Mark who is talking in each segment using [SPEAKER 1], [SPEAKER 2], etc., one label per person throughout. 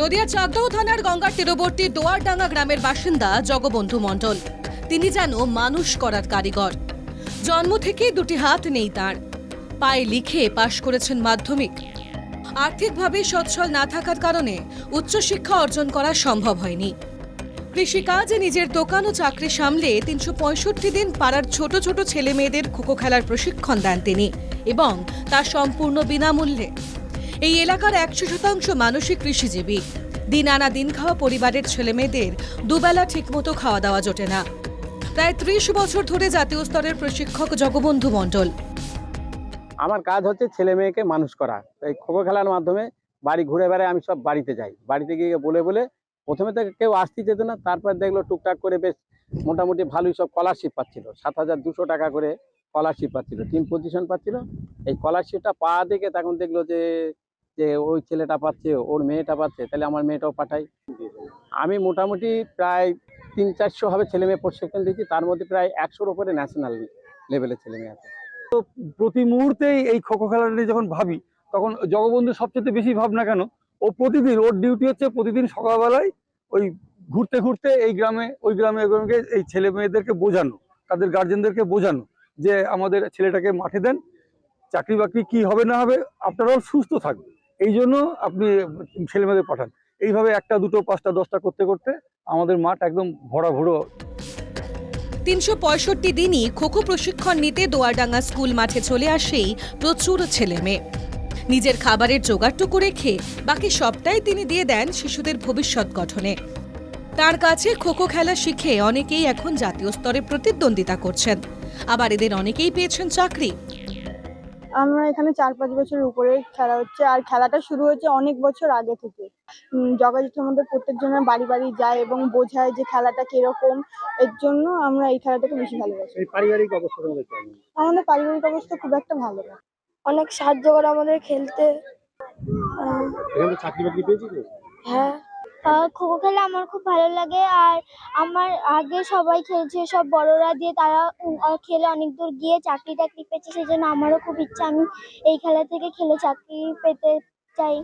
[SPEAKER 1] নদিয়া চাকদহ থানার গঙ্গার তীরবর্তী দোয়ারডাঙ্গা গ্রামের বাসিন্দা জগবন্ধু মণ্ডল। তিনি যেন মানুষ করার কারিগর। জন্ম থেকেই দুটি হাত নেই তার। পায়ে লিখে পাশ করেছেন মাধ্যমিক। আর্থিকভাবে সচ্ছল না থাকার কারণে উচ্চশিক্ষা অর্জন করা সম্ভব হয়নি। কৃষিকাজে নিজের দোকান ও চাকরি সামলে তিনশো পঁয়ষট্টি দিন পাড়ার ছোট ছোট ছেলে মেয়েদের খোখো খেলার প্রশিক্ষণ দেন তিনি এবং তা সম্পূর্ণ বিনামূল্যে। এই এলাকার একশো শতাংশ মানুষই কৃষিজীবী। দিন আনা দিন খাওয়া পরিবারের ছেলে মেয়েদের দুবেলা ঠিকমতো খাওয়া দাওয়া জোটে না। প্রায় ত্রিশ বছর ধরে জাতীয় স্তরের প্রশিক্ষক জগবন্ধু মণ্ডল।
[SPEAKER 2] আমার কাজ হচ্ছে ছেলে মেয়েকে মানুষ করা। এই খোখো খেলার মাধ্যমে বাড়ি ঘুরে বেড়ায় আমি সব বাড়িতে যাই। বাড়িতে গিয়ে বলে বলে প্রথমে তো কেউ আসতে যেত না, তারপর দেখল টুকটাক করে বেশ মোটামুটি ভালোই সব স্কলারশিপ পাচ্ছিল। সাত হাজার দুশো টাকা করে স্কলারশিপ পাচ্ছিল টিম পজিশন পাচ্ছিল। এই স্কলারশিপটা পাওয়া দেখে তখন দেখল যে যে ওই ছেলেটা পাচ্ছে, ওর মেয়েটা পাচ্ছে, তাহলে আমার মেয়েটাও পাঠাই। আমি মোটামুটি প্রায় তিন চারশো হবে ছেলে মেয়ে প্রশিক্ষণ দিয়েছি তার মধ্যে প্রায় একশোর উপরে ন্যাশনাল লেভেলের ছেলে মেয়ে আছে।
[SPEAKER 3] তো প্রতি মুহূর্তেই এই খোখো খেলাটা যখন ভাবি, তখন জগবন্ধু সবচেয়ে বেশি ভাবনা কেন, ও প্রতিদিন, ওর ডিউটি হচ্ছে প্রতিদিন সকালবেলায় ওই ঘুরতে ঘুরতে এই গ্রামে, ওই গ্রামে ওই গ্রামে এই ছেলে মেয়েদেরকে বোঝানো, তাদের গার্জেনদেরকে বোঝানো যে আমাদের ছেলেটাকে মাঠে দেন চাকরি বাকরি কি হবে না হবে, আপনারাও সুস্থ থাকবে এই জন্য আপনি ছেলে মেয়েদের পাঠান। এইভাবে একটা দুটো, পাঁচটা, দশটা করতে করতে আমাদের মাঠ একদম ভরা ভরো
[SPEAKER 1] তিনশো পঁয়ষট্টি দিনই খোখো প্রশিক্ষণ নিতে দোয়ারডাঙ্গা স্কুল মাঠে চলে আসেই প্রচুর ছেলে মেয়ে নিজের খাবারের জোগাড়টুকু রেখে বাকি সবটাই তিনি দিয়ে দেন শিশুদের ভবিষ্যৎ গঠনে। তার কাছে খোখো খেলা শিখে অনেকেই এখন জাতীয় স্তরে প্রতিদ্বন্দ্বিতা করছেন। আবার এদের অনেকেই পেয়েছেন চাকরি।
[SPEAKER 4] আমরা এখানে চার পাঁচ বছর উপরে খেলা হচ্ছে। আর খেলাটা শুরু হয়েছে অনেক বছর আগে থেকে। উম, জগাজেঠের মধ্যে প্রত্যেকজনের বাড়ি বাড়ি যায় এবং বোঝায় যে খেলাটা কীরকম। এর জন্য আমরা এই খেলাটাকে বেশি ভালোবাসি।
[SPEAKER 2] পারিবারিক অবস্থা
[SPEAKER 4] আমাদের পারিবারিক অবস্থা খুব একটা ভালো না।
[SPEAKER 5] অনেক সাহায্য করে আমাদের খেলতে। আহ, হ্যাঁ খোখো খেলা আমার খুব ভালো লাগে আর আমার আগে সবাই খেলছে, সব বড়রা দিয়ে তারা খেলে অনেক দূর গিয়ে চাকরি টাকরি পেয়েছে সেই জন্য আমারও খুব ইচ্ছা আমি এই খেলা থেকে খেলে চাকরি পেতে চাই।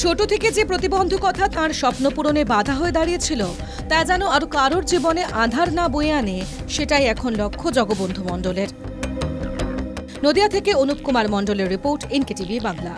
[SPEAKER 1] ছোট থেকে যে প্রতিবন্ধকতা তার স্বপ্ন পূরণে বাধা হয়ে দাঁড়িয়েছিল, তা যেন আর কারোর জীবনে আধার না বয়ে আনে, সেটাই এখন লক্ষ্য জগবন্ধু মণ্ডলের। নদিয়া থেকে অনুপ কুমার মণ্ডলের রিপোর্ট, এনকেটিভি বাংলা।